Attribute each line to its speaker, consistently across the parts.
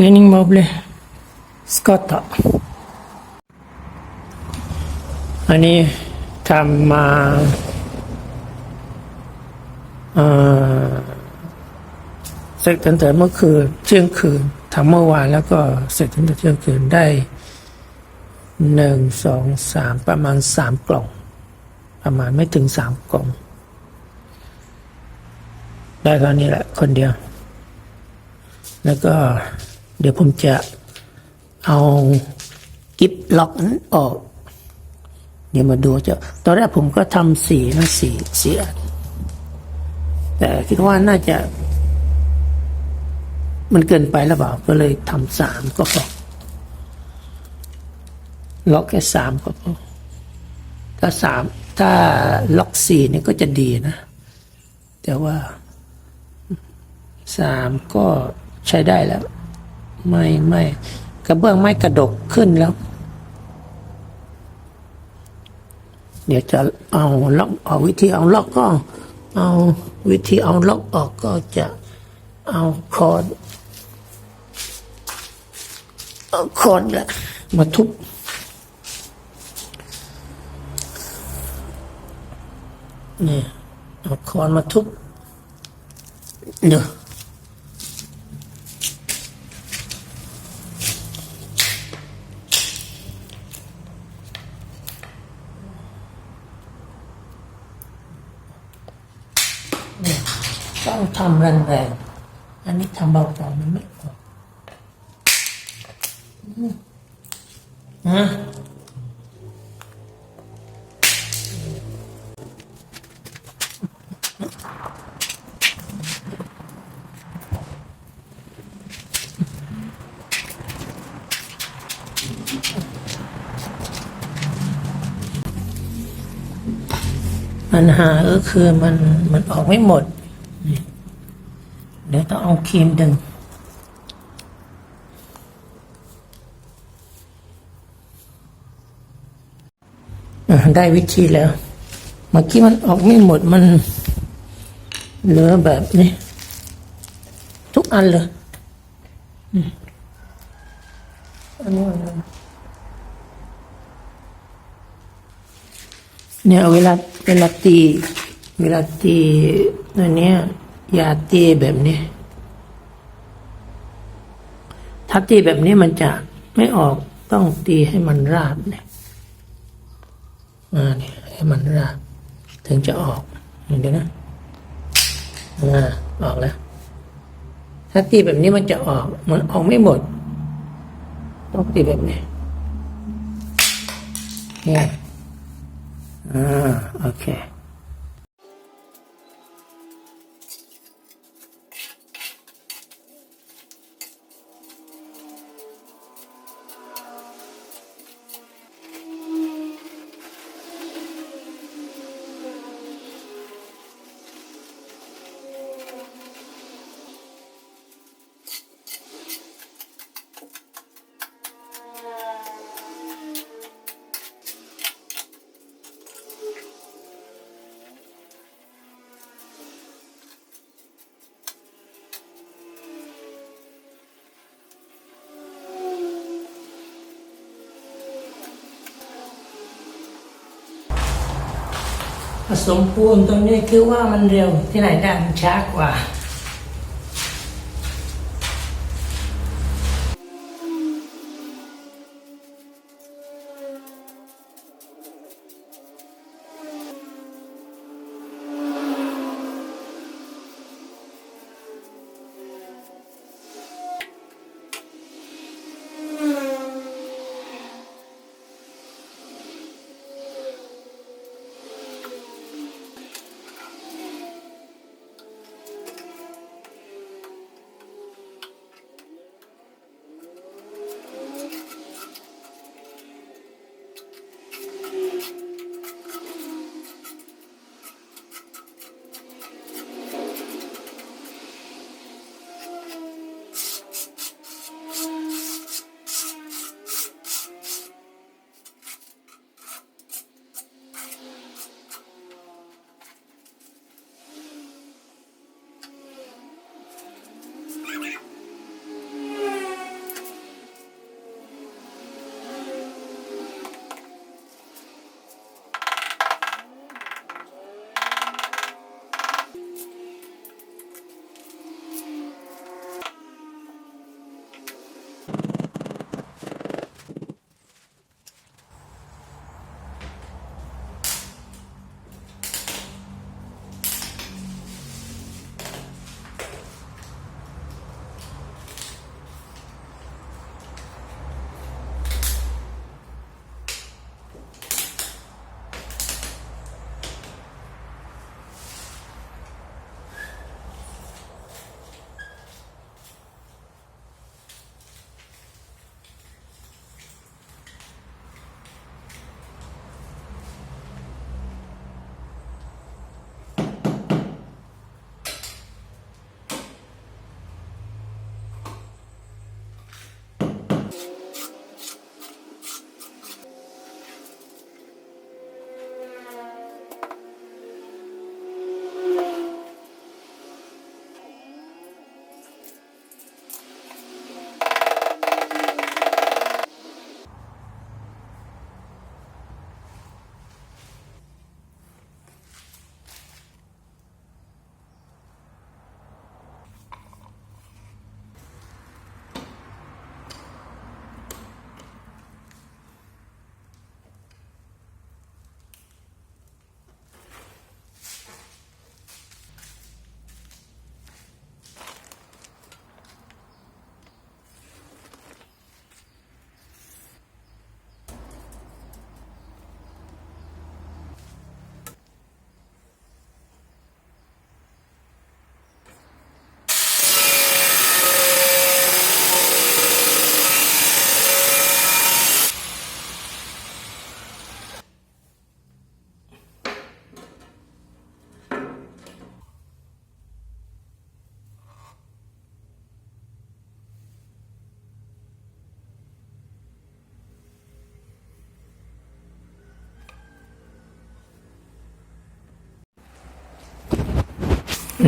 Speaker 1: Lening mobile, scotta. อันนี้ทำมาเอ่อเสร็จตั้งแต่เมื่อคืนเที่ยงคืนทำเมื่อวานแล้วก็เสร็จตั้งแต่เที่ยงคืนได้หนึ่งสองสามประมาณสามกล่อง ประมาณไม่ถึงสามกล่อง ได้เท่านี้แหละคนเดียว แล้วก็ เดี๋ยวผมจะเอากิฟล็อกนั้นออก เดี๋ยวมาดูจะตอนแรกผมก็ทำสีนะสีเสีอันแต่คิดว่าน่าจะ มันเกินไปแล้วเปล่า ก็เลยทำสามก็พอล็อกแค่สามก็พอถ้าสามถ้าล็อกสี่นี่ก็จะดีนะ แต่ว่าสามก็ใช้ได้แล้ว ไม่ไม่กระเบื้องไม่กระดกขึ้นแล้ว เดี๋ยวจะเอาล็อกเอาวิธีเอาล็อกก็ เอาวิธีเอาล็อกออกก็จะเอาคอนเอาคอนละมาทุบเนี่ยเอาคอนมาทุบเดี๋ยว ทำแรงๆ อันนี้ทำเบาๆมันไม่ออมฮะปัญหาก็คือมันมันออกไม่หมด เดี๋ยวต้องเอา ครีมดึง ได้วิธีแล้ว เมื่อกี้มันออกไม่หมดมัน เหลือแบบนี้ ทุกอันเลยอันนี้อะไรเนี่ยเวลาเวลาตีเวลาตีอันเนี้ยอย่าตีแบบนี้ ถ้าตีแบบนี้มันจะไม่ออกต้องตีให้มันราบเนี่ยอ่าเนี่ยให้มันราบ ถึงจะออกเดี๋ยวนะอ่าออกแล้ว ถ้าตีแบบนี้มันจะออกมันออกไม่หมดต้องตีแบบนี้เนี่ยอ่าโอเค สมปูนตรงนี้คือว่ามันเร็วที่ไหนได้มันช้ากว่า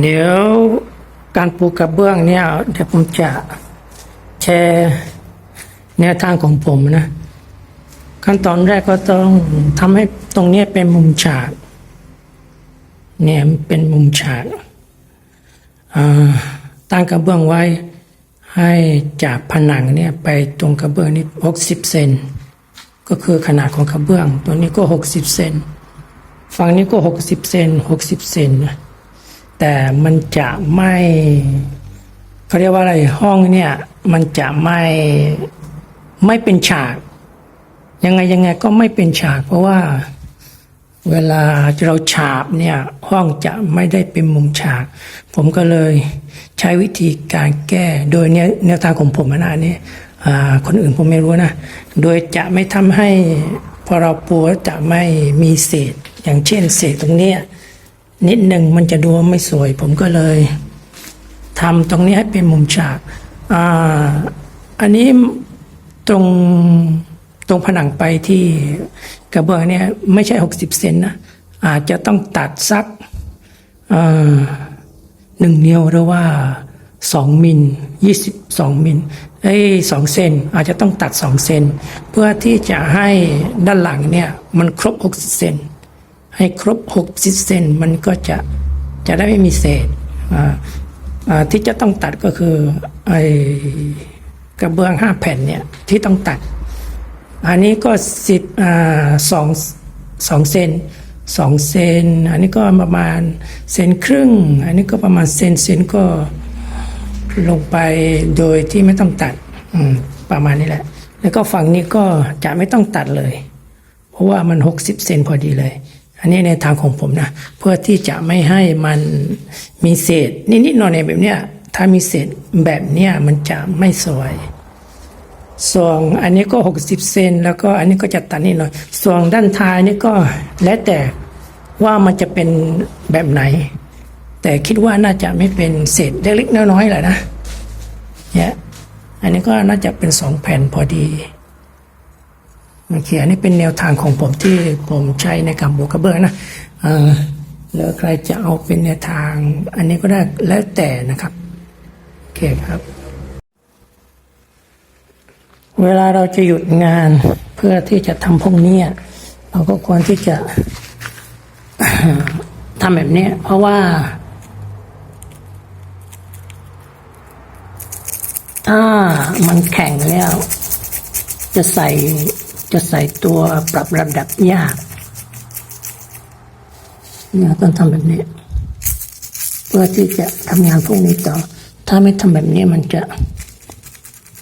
Speaker 1: เดี๋ยวการปูกระเบื้องเนี่ยเดี๋ยวผมจะแชร์แนวทางของผมนะ ขั้นตอนแรกก็ต้องทำให้ตรงเนี้เป็นมุมฉาก เนี่ยเป็นมุมฉากตั้งกระเบื้องไว้ให้จากผนังเนี่ยไปตรงกระเบื้องนี่60 เซนก็คือขนาดของกระเบื้อง ตัวนี้ก็ 60 เซนฝั่งนี้ก็ 60 เซน60 เซนนะ แต่มันจะไม่เขาเรียกว่าอะไรห้องเนี่ย มันจะไม่ไม่เป็นฉาก ยังไงยังไงก็ไม่เป็นฉาก เพราะว่าเวลาเราฉาบเนี่ย ห้องจะไม่ได้เป็นมุมฉาก ผมก็เลยใช้วิธีการแก้โดยแนวแนวทางของผมนะอันนี้อ่คนอื่นผมไม่รู้นะ โดยจะไม่ทำให้พอเราปั้วจะไม่มีเศษ อย่างเช่นเศษตรงเนี้ย นิดหนึ่งมันจะดูไม่สวย ผมก็เลยทำตรงนี้ให้เป็นมุมฉากอ่าอันนี้ตรงตรงผนังไปที่กระเบื้องเนี่ยไม่ใช่ 60 เซนนะ อาจจะต้องตัดสักหนึ่งนิ้วหรือว่า 2 มิล 22 มิลไอ้สองเซนอาจจะต้องตัด 2 เซน เพื่อที่จะให้ด้านหลังเนี่ยมันครบ 60 เซน ให้ครบ 60 เซนมันก็จะจะได้ไม่มีเศษอ่าอ่าที่จะต้องตัดก็คือไอ้กระเบื้องห้าแผ่นเนี่ยที่ต้องตัด อันนี้ก็สิบอ่าสองสองเซนสองเซน อันนี้ก็ประมาณเซนครึ่ง อันนี้ก็ประมาณเซนเซนก็ลงไปโดยที่ไม่ต้องตัดอืมประมาณนี้แหละ แล้วก็ฝั่งนี้ก็จะไม่ต้องตัดเลย เพราะว่ามัน 60 เซนพอดีเลย อันนี้ในทางของผมนะ เพื่อที่จะไม่ให้มันมีเศษนิดๆหน่อยๆแบบเนี้ยถ้ามีเศษแบบเนี้ยมันจะไม่สวยส่วนอันนี้ก็ 60 เซนแล้วก็อันนี้ก็จะตัดนิดหน่อยส่วนด้านท้ายนี่ก็แล้วแต่ว่ามันจะเป็นแบบไหน แต่คิดว่าน่าจะไม่เป็นเศษเล็กๆน้อยๆแหละนะเนี่ยอันนี้ก็น่าจะเป็นสองแผ่นพอดี โอเคอันนี้เป็นแนวทางของผมที่ผมใช้ในการบูกกระเบื้องนะเออแล้วใครจะเอาเป็นแนวทางอันนี้ก็ได้แล้วแต่นะครับโอเคครับ เวลาเราจะหยุดงานเพื่อที่จะทำพวกเนี้ยเราก็ควรที่จะทำแบบนี้เพราะว่า ถ้ามันแข็งแล้วจะใส่ จะใส่ตัวปรับระดับยากเนี่ยต้องทำแบบนี้ เพื่อที่จะทำงานพวกนี้ต่อ ถ้าไม่ทำแบบนี้มันจะ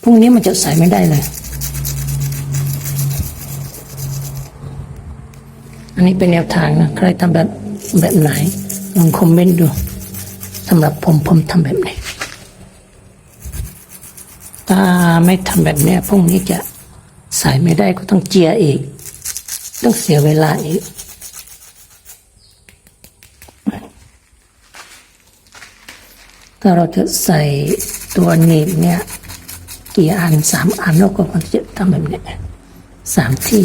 Speaker 1: พวกนี้มันจะใส่ไม่ได้เลย อันนี้เป็นแนวทางนะใครทำแบบแบบไหนลองคอมเมนต์ดูสำหรับผมผมทำแบบนี้ ถ้าไม่ทำแบบนี้ยพวกนี้จะ ส่ไม่ได้ก็ต้องเจียอีก ต้องเสียเวลาอีก ถ้าเราจะใส่ตัวหนีบเนี่ย กี่อันสามอันแล้วก็มันจะทำแบบนี้สามที่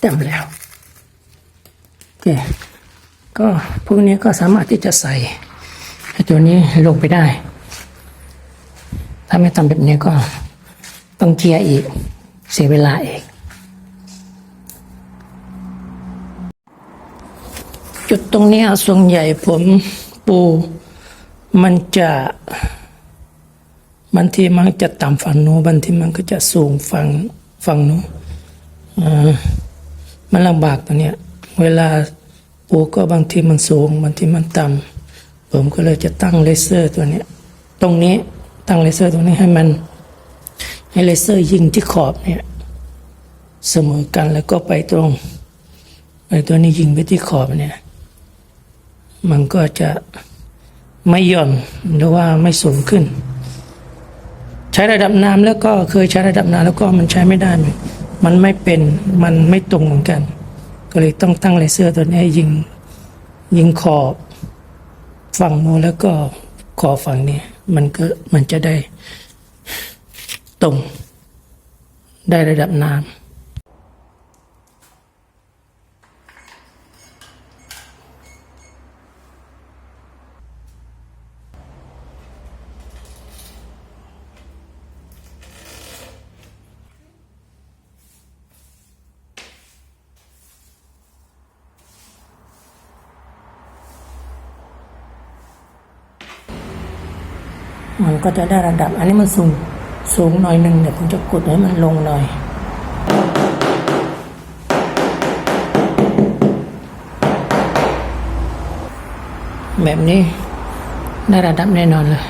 Speaker 1: เต็มแล้ว โอเค ก็พวกนี้ก็สามารถที่จะใส่ตัวนี้ลงไปได้ ถ้าไม่ทำแบบนี้ก็ต้องเจียร์อีก เสียเวลาอีก จุดตรงนี้ส่วนใหญ่ผมปูมันจะบางทีมันจะต่ำฝั่งโน้บางทีมันก็จะสูงฝั่งฝั่งโน้นอ่มันลำบากตัวเนี้ย เวลา ปลูก็บางทีมันสูง บางทีมันต่ำผมก็เลยจะตั้งเลเซอร์ตัวนี้ ตรงนี้ตั้งเลเซอร์ตรงนี้ให้มัน ให้เลเซอร์ยิงที่ขอบเนี่ยเสมอกันแล้วก็ไปตรงไอตัวนี้ยิงไปที่ขอบเนี่ย มันก็จะไม่ย่อนหรือว่าไม่สูงขึ้น ใช้ระดับน้ำแล้วก็เคยใช้ระดับน้ำแล้วก็มันใช้ไม่ได้ มันไม่เป็นมันไม่ตรงเหมือนกัน ก็เลยต้องตั้งเลเซอร์ตัวนี้ยิงยิงขอบฝั่งโน้นแล้วก็ขอฝั่งนี้ มันก็มันจะได้ตรงได้ระดับน้ำ มันก็จะได้ระดับ อันนี้มันสูงสูงหน่อยหนึ่งเดี๋ยวผมจะกดให้มันลงหน่อย แบบนี้ได้ระดับแน่นอนเลย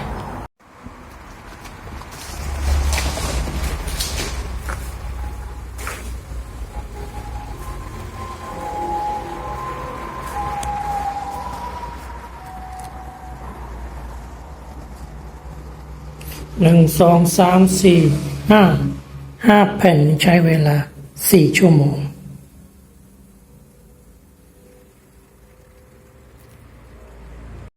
Speaker 1: สองสามสี่ห้าห้าแผ่นใช้เวลาสี่ชั่วโมง